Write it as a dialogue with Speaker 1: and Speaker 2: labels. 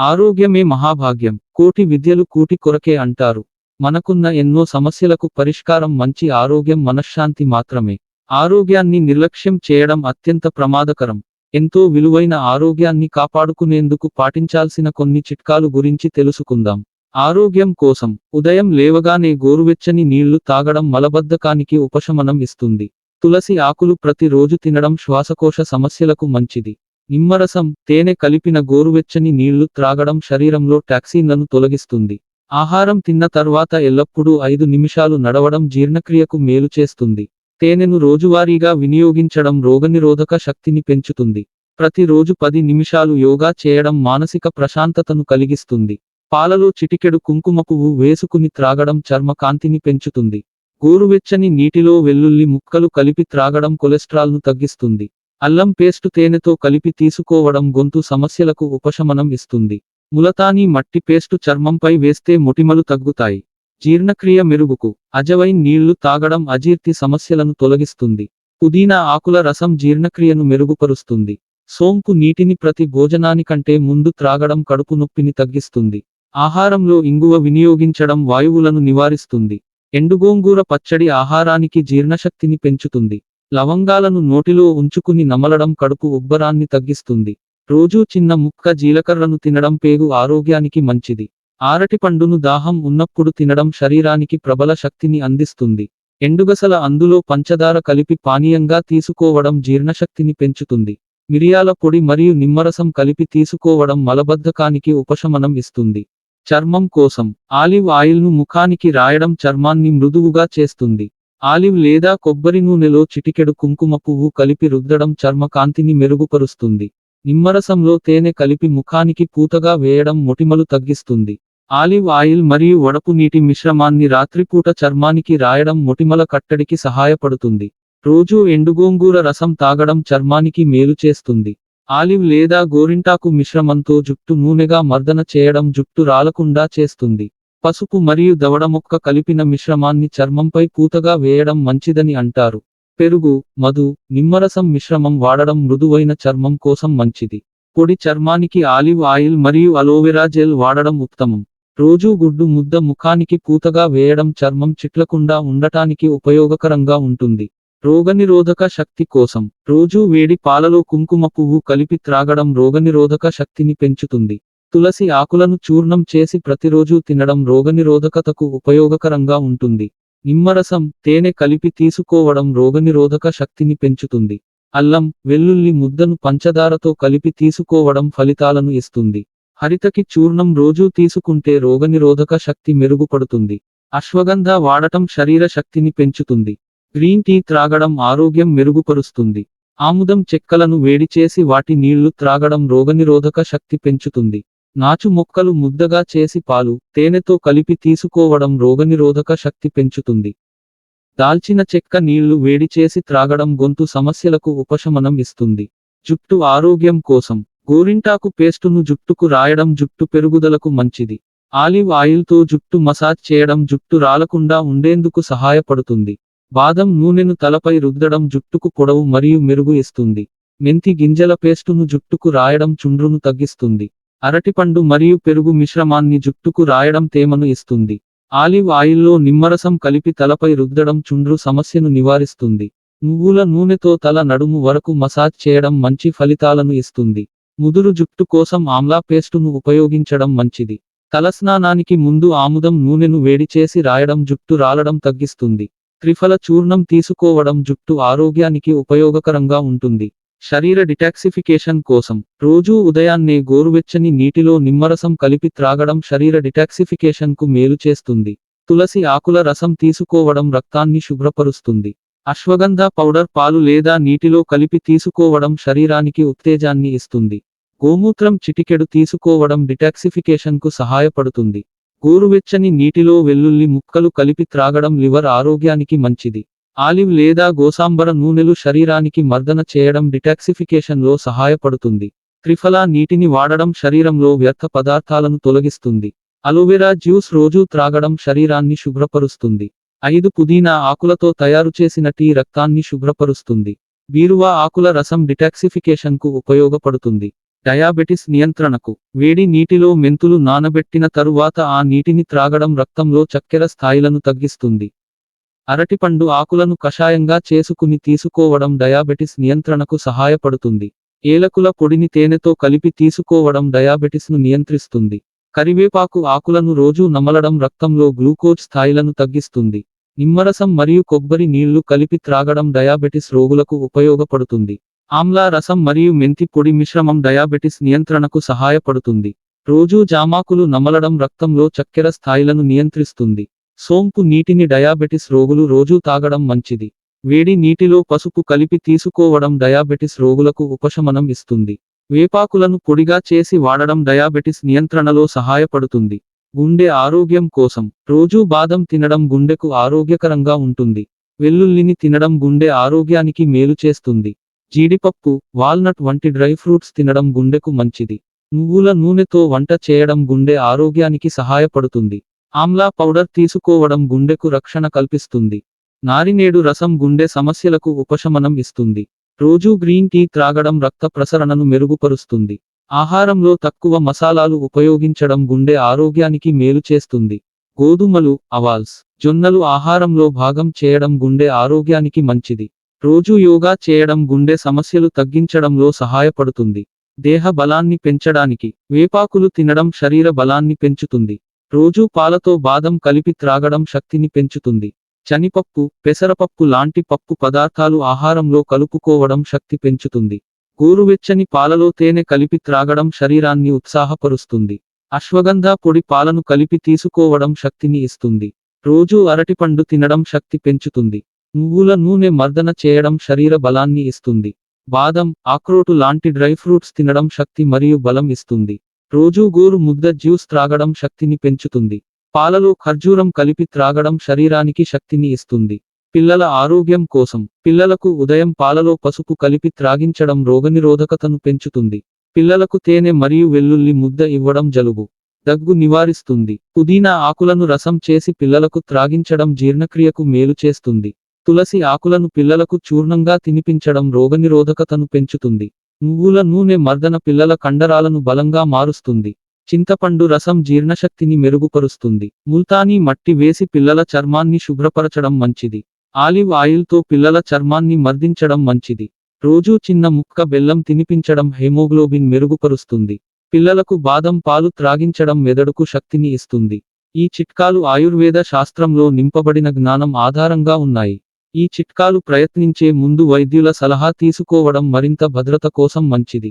Speaker 1: ఆరోగ్యమే మహాభాగ్యం. కోటి విద్యలు కూటి కొరకే అంటారు. మనకున్న ఎన్నో సమస్యలకు పరిష్కారం మంచి ఆరోగ్యం మనశ్శాంతి మాత్రమే. ఆరోగ్యాన్ని నిర్లక్ష్యం చేయడం అత్యంత ప్రమాదకరం. ఎంతో విలువైన ఆరోగ్యాన్ని కాపాడుకునేందుకు పాటించాల్సిన కొన్ని చిట్కాలు గురించి తెలుసుకుందాం. ఆరోగ్యం కోసం ఉదయం లేవగానే గోరువెచ్చని నీళ్ళు తాగడం మలబద్ధకానికి ఉపశమనం ఇస్తుంది. తులసి ఆకులు ప్రతిరోజు తినడం శ్వాసకోశ సమస్యలకు మంచిది. నిమ్మరసం తేనె కలిపిన గోరువెచ్చని నీళ్ళు త్రాగడం శరీరంలో టాక్సిన్లను తొలగిస్తుంది. ఆహారం తిన్న తర్వాత ఎల్లప్పుడూ ఐదు నిమిషాలు నడవడం జీర్ణక్రియకు మేలు చేస్తుంది. తేనెను రోజువారీగా వినియోగించడం రోగనిరోధక శక్తిని పెంచుతుంది. ప్రతిరోజు పది నిమిషాలు యోగా చేయడం మానసిక ప్రశాంతతను కలిగిస్తుంది. పాలలో చిటికెడు కుంకుమ పువ్వు వేసుకుని త్రాగడం చర్మ కాంతిని పెంచుతుంది. గోరువెచ్చని నీటిలో వెల్లుల్లి ముక్కలు కలిపి త్రాగడం కొలెస్ట్రాల్ను తగ్గిస్తుంది. అల్లం పేస్టు తేనెతో కలిపి తీసుకోవడం గొంతు సమస్యలకు ఉపశమనం ఇస్తుంది. ములతాని మట్టి పేస్టు చర్మంపై వేస్తే మొటిమలు తగ్గుతాయి. జీర్ణక్రియ మెరుగుకు అజవైన్ నీళ్ళు తాగడం అజీర్తి సమస్యలను తొలగిస్తుంది. పుదీనా ఆకుల రసం జీర్ణక్రియను మెరుగుపరుస్తుంది. సోంపు నీటిని ప్రతి భోజనానికంటే ముందు త్రాగడం కడుపు నొప్పిని తగ్గిస్తుంది. ఆహారంలో ఇంగువ వినియోగించడం వాయువులను నివారిస్తుంది. ఎండుగోంగూర పచ్చడి ఆహారానికి జీర్ణశక్తిని పెంచుతుంది. లవంగాలను నోటిలో ఉంచుకుని నమలడం కడుపు ఉబ్బరాన్ని తగ్గిస్తుంది. రోజూ చిన్న ముక్క జీలకర్రను తినడం పేగు ఆరోగ్యానికి మంచిది. ఆరటి పండును దాహం ఉన్నప్పుడు తినడం శరీరానికి ప్రబల శక్తిని అందిస్తుంది. ఎండుగసల అందులో పంచదార కలిపి పానీయంగా తీసుకోవడం జీర్ణశక్తిని పెంచుతుంది. మిరియాల పొడి మరియు నిమ్మరసం కలిపి తీసుకోవడం మలబద్ధకానికి ఉపశమనం ఇస్తుంది. చర్మం కోసం ఆలివ్ ఆయిల్ను ముఖానికి రాయడం చర్మాన్ని మృదువుగా చేస్తుంది. ఆలివ్ లేదా కొబ్బరి నూనెలో చిటికెడు కుంకుమ పువ్వు కలిపి రుద్దడం చర్మ కాంతిని మెరుగుపరుస్తుంది. నిమ్మరసంలో తేనె కలిపి ముఖానికి పూతగా వేయడం మొటిమలు తగ్గిస్తుంది. ఆలివ్ ఆయిల్ మరియు వడపు నీటి మిశ్రమాన్ని రాత్రిపూట చర్మానికి రాయడం మొటిమల కట్టడికి సహాయపడుతుంది. రోజూ ఎండుగోంగూర రసం తాగడం చర్మానికి మేలు చేస్తుంది. ఆలివ్ లేదా గోరింటాకు మిశ్రమంతో జుట్టు నూనెగా మర్దన చేయడం జుట్టు రాలకుండా చేస్తుంది. పసుపు మరియు దవడ మొక్క కలిపిన మిశ్రమాన్ని చర్మంపై పూతగా వేయడం మంచిదని అంటారు. పెరుగు మధు నిమ్మరసం మిశ్రమం వాడడం మృదువైన చర్మం కోసం మంచిది. పొడి చర్మానికి ఆలివ్ ఆయిల్ మరియు అలోవెరా జెల్ వాడడం ఉత్తమం. రోజూ గుడ్డు ముద్ద ముఖానికి పూతగా వేయడం చర్మం చిట్లకుండా ఉండటానికి ఉపయోగకరంగా ఉంటుంది. రోగనిరోధక శక్తి కోసం. రోజూ వేడి పాలలో కుంకుమ పువ్వు కలిపి త్రాగడం రోగనిరోధక శక్తిని పెంచుతుంది. తులసి ఆకులను చూర్ణం చేసి ప్రతిరోజు తినడం రోగనిరోధకతకు ఉపయోగకరంగా ఉంటుంది. నిమ్మరసం తేనె కలిపి తీసుకోవడం రోగనిరోధక శక్తిని పెంచుతుంది. అల్లం వెల్లుల్లి ముద్దను పంచదారతో కలిపి తీసుకోవడం ఫలితాలను ఇస్తుంది. హరితకి చూర్ణం రోజూ తీసుకుంటే రోగనిరోధక శక్తి మెరుగుపడుతుంది. అశ్వగంధ వాడటం శరీర శక్తిని పెంచుతుంది. గ్రీన్ టీ త్రాగడం ఆరోగ్యం మెరుగుపరుస్తుంది. ఆముదం చెక్కలను వేడి చేసి వాటి నీళ్ళు త్రాగడం రోగనిరోధక శక్తి పెంచుతుంది. నాచు మొక్కలు ముద్దగా చేసి పాలు తేనెతో కలిపి తీసుకోవడం రోగనిరోధక శక్తి పెంచుతుంది. దాల్చిన చెక్క నీళ్ళు వేడి చేసి త్రాగడం గొంతు సమస్యలకు ఉపశమనం ఇస్తుంది. జుట్టు ఆరోగ్యం కోసం గోరింటాకు పేస్టును జుట్టుకు రాయడం జుట్టు పెరుగుదలకు మంచిది. ఆలివ్ ఆయిల్తో జుట్టు మసాజ్ చేయడం జుట్టు రాలకుండా ఉండేందుకు సహాయపడుతుంది. బాదం నూనెను తలపై రుద్దడం జుట్టుకు పొడవు మరియు మెరుగు ఇస్తుంది. మెంతి గింజల పేస్టును జుట్టుకు రాయడం చుండ్రును తగ్గిస్తుంది. అరటిపండు మరియు పెరుగు మిశ్రమాన్ని జుట్టుకు రాయడం తేమను ఇస్తుంది. ఆలివ్ ఆయిల్లో నిమ్మరసం కలిపి తలపై రుద్దడం చుండ్రు సమస్యను నివారిస్తుంది. నువ్వుల నూనెతో తల నడుము వరకు మసాజ్ చేయడం మంచి ఫలితాలను ఇస్తుంది. ముదురు జుట్టు కోసం ఆమ్లా పేస్టును ఉపయోగించడం మంచిది. తలస్నానానికి ముందు ఆముదం నూనెను వేడి చేసి రాయడం జుట్టు రాలడం తగ్గిస్తుంది. త్రిఫల చూర్ణం తీసుకోవడం జుట్టు ఆరోగ్యానికి ఉపయోగకరంగా ఉంటుంది. శరీర డిటాక్సిఫికేషన్ కోసం రోజూ ఉదయాన్నే గోరువెచ్చని నీటిలో నిమ్మరసం కలిపి త్రాగడం శరీర డిటాక్సిఫికేషన్కు మేలు చేస్తుంది. తులసి ఆకుల రసం తీసుకోవడం రక్తాన్ని శుభ్రపరుస్తుంది. అశ్వగంధ పౌడర్ పాలు లేదా నీటిలో కలిపి తీసుకోవడం శరీరానికి ఉత్తేజాన్ని ఇస్తుంది. గోమూత్రం చిటికెడు తీసుకోవడం డిటాక్సిఫికేషన్కు సహాయపడుతుంది. గోరువెచ్చని నీటిలో వెల్లుల్లి ముక్కలు కలిపి త్రాగడం లివర్ ఆరోగ్యానికి మంచిది. ఆలివ్ లేదా గోసాంబర నూనెలు శరీరానికి మర్దన చేయడం డిటాక్సిఫికేషన్లో సహాయపడుతుంది. త్రిఫలా నీటిని వాడడం శరీరంలో వ్యర్థ పదార్థాలను తొలగిస్తుంది. అలోవెరా జ్యూస్ రోజూ త్రాగడం శరీరాన్ని శుభ్రపరుస్తుంది. ఐదు పుదీనా ఆకులతో తయారు చేసిన టీ రక్తాన్ని శుభ్రపరుస్తుంది. బీరువా ఆకుల రసం డిటాక్సిఫికేషన్కు ఉపయోగపడుతుంది. డయాబెటిస్ నియంత్రణకు. వేడి నీటిలో మెంతులు నానబెట్టిన తరువాత ఆ నీటిని త్రాగడం రక్తంలో చక్కెర స్థాయిలను తగ్గిస్తుంది. అరటిపండు ఆకులను కషాయంగా చేసుకుని తీసుకోవడం డయాబెటిస్ నియంత్రణకు సహాయపడుతుంది. ఏలకుల పొడిని తేనెతో కలిపి తీసుకోవడం డయాబెటిస్ను నియంత్రిస్తుంది. కరివేపాకు ఆకులను రోజూ నమలడం రక్తంలో గ్లూకోజ్ స్థాయిలను తగ్గిస్తుంది. నిమ్మరసం మరియు కొబ్బరి నీళ్ళు కలిపి త్రాగడం డయాబెటిస్ రోగులకు ఉపయోగపడుతుంది. ఆమ్లా రసం మరియు మెంతి పొడి మిశ్రమం డయాబెటిస్ నియంత్రణకు సహాయపడుతుంది. రోజూ జామాకులు నమలడం రక్తంలో చక్కెర స్థాయిలను నియంత్రిస్తుంది. సోంపు నీటిని డయాబెటిస్ రోగులు రోజూ తాగడం మంచిది. వేడి నీటిలో పసుపు కలిపి తీసుకోవడం డయాబెటిస్ రోగులకు ఉపశమనం ఇస్తుంది. వేపాకులను పొడిగా చేసి వాడడం డయాబెటిస్ నియంత్రణలో సహాయపడుతుంది. గుండె ఆరోగ్యం కోసం రోజూ బాదం తినడం గుండెకు ఆరోగ్యకరంగా ఉంటుంది. వెల్లుల్లిని తినడం గుండె ఆరోగ్యానికి మేలు చేస్తుంది. జీడిపప్పు వాల్నట్ వంటి డ్రై ఫ్రూట్స్ తినడం గుండెకు మంచిది. నువ్వుల నూనెతో వంట చేయడం గుండె ఆరోగ్యానికి సహాయపడుతుంది. ఆమ్లా పౌడర్ తీసుకోవడం గుండెకు రక్షణ కల్పిస్తుంది. నారినేడు రసం గుండె సమస్యలకు ఉపశమనం ఇస్తుంది. రోజూ గ్రీన్ టీ త్రాగడం రక్త ప్రసరణను మెరుగుపరుస్తుంది. ఆహారంలో తక్కువ మసాలాలు ఉపయోగించడం గుండె ఆరోగ్యానికి మేలు చేస్తుంది. గోధుమలు అవాల్స్ జొన్నలు ఆహారంలో భాగం చేయడం గుండె ఆరోగ్యానికి మంచిది. రోజూ యోగా చేయడం గుండె సమస్యలు తగ్గించడంలో సహాయపడుతుంది. దేహ బలాన్ని పెంచడానికి వేపాకులు తినడం శరీర బలాన్ని పెంచుతుంది. రోజూ పాలతో బాదం కలిపి త్రాగడం శక్తిని పెంచుతుంది. చనిపప్పు పెసరపప్పు లాంటి పప్పు పదార్థాలు ఆహారంలో కలుపుకోవడం శక్తి పెంచుతుంది. గోరువెచ్చని పాలలో తేనె కలిపి త్రాగడం శరీరాన్ని ఉత్సాహపరుస్తుంది. అశ్వగంధ పొడి పాలను కలిపి తీసుకోవడం శక్తిని ఇస్తుంది. రోజూ అరటిపండు తినడం శక్తి పెంచుతుంది. నువ్వుల నూనె మర్దన చేయడం శరీర బలాన్ని ఇస్తుంది. బాదం ఆక్రోటు లాంటి డ్రై ఫ్రూట్స్ తినడం శక్తి మరియు బలం ఇస్తుంది. రోజూ గోరు ముద్ద జ్యూస్ త్రాగడం శక్తిని పెంచుతుంది. పాలలో ఖర్జూరం కలిపి త్రాగడం శరీరానికి శక్తిని ఇస్తుంది. పిల్లల ఆరోగ్యం కోసం పిల్లలకు ఉదయం పాలలో పసుపు కలిపి త్రాగించడం రోగనిరోధకతను పెంచుతుంది. పిల్లలకు తేనె మరియు వెల్లుల్లి ముద్ద ఇవ్వడం జలుబు దగ్గు నివారిస్తుంది. పుదీనా ఆకులను రసం చేసి పిల్లలకు త్రాగించడం జీర్ణక్రియకు మేలు చేస్తుంది. తులసి ఆకులను పిల్లలకు చూర్ణంగా తినిపించడం రోగనిరోధకతను పెంచుతుంది. నువ్వుల నూనె మర్దన పిల్లల కండరాలను బలంగా మారుస్తుంది. చింతపండు రసం జీర్ణశక్తిని మెరుగుపరుస్తుంది. ముల్తానీ మట్టి వేసి పిల్లల చర్మాన్ని శుభ్రపరచడం మంచిది. ఆలివ్ ఆయిల్తో పిల్లల చర్మాన్ని మర్దించడం మంచిది. రోజూ చిన్న ముక్క బెల్లం తినిపించడం హెమోగ్లోబిన్ మెరుగుపరుస్తుంది. పిల్లలకు బాదం పాలు త్రాగించడం మెదడుకు శక్తిని ఇస్తుంది. ఈ చిట్కాలు ఆయుర్వేద శాస్త్రంలో నింపబడిన జ్ఞానం ఆధారంగా ఉన్నాయి. ఈ చిట్కాలు ప్రయత్నించే ముందు వైద్యుల సలహా తీసుకోవడం మరింత భద్రత కోసం మంచిది.